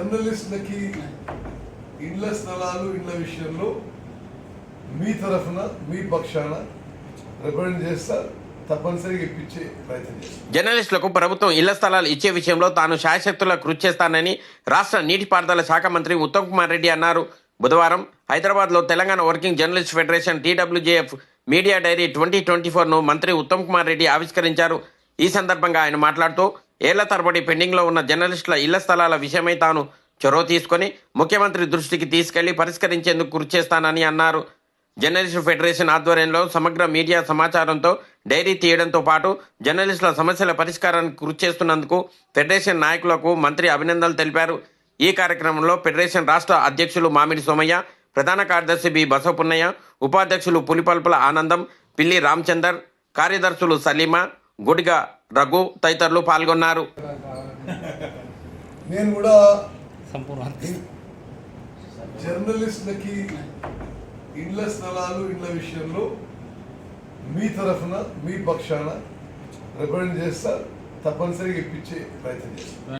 జర్నలిస్టులకి ఇండ్ల స్థలాలు ఇండ్ల విషయంలో మీ తరఫున మీ పక్షాన రిప్రజెంట్ చేస్తా తప్పనిసరిగా ఇప్పించే ప్రయత్నం జర్నలిస్టులకు ప్రభుత్వం ఇళ్ళ స్థలాలు ఇచ్చే విషయంలో తాను శాయశక్తుల కృషి చేస్తానని రాష్ట్ర నీటిపారుదల శాఖ మంత్రి ఉత్తమ్ కుమార్ రెడ్డి అన్నారు. బుధవారం హైదరాబాద్లో Telangana working journalist federation TWJF media diary twenty twenty ఫోర్ను మంత్రి ఉత్తమ్ కుమార్ రెడ్డి ఆవిష్కరించారు. ఈ సందర్భంగా ఆయన మాట్లాడుతూ ఏళ్ళ తరబడి పెండింగ్లో ఉన్న జర్నలిస్టుల ఇళ్ళ స్థలాల విషయమై తాను చొరవ తీసుకొని ముఖ్యమంత్రి దృష్టికి తీసుకెళ్ళి పరిష్కరించేందుకు కృషి చేస్తానని అన్నారు. జర్నలిస్టు ఫెడరేషన్ ఆధ్వర్యంలో సమగ్ర మీడియా సమాచారంతో డైరీ తీయడంతో పాటు జర్నలిస్టుల సమస్యల పరిష్కారానికి కృషి చేస్తున్నందుకు ఫెడరేషన్ నాయకులకు మంత్రి అభినందనలు తెలిపారు. ఈ కార్యక్రమంలో ఫెడరేషన్ రాష్ట్ర అధ్యక్షులు మామిడి సోమయ్య ప్రధాన కార్యదర్శి బి బసవపున్నయ్య ఉపాధ్యక్షులు పులిపల్పుల ఆనందం పిల్లి రామచందర్ కార్యదర్శులు సలీమా గుడిగ రఘు తదితరులు పాల్గొన్నారు. నేను కూడా జర్నలిస్టులకి ఇండ్ల స్థలాలు ఇండ్ల విషయంలో మీ తరఫున మీ పక్షాన రిప్రజెంట్ చేస్తా తప్పనిసరిగా ఇప్పించే ప్రయత్నం చేస్తాం.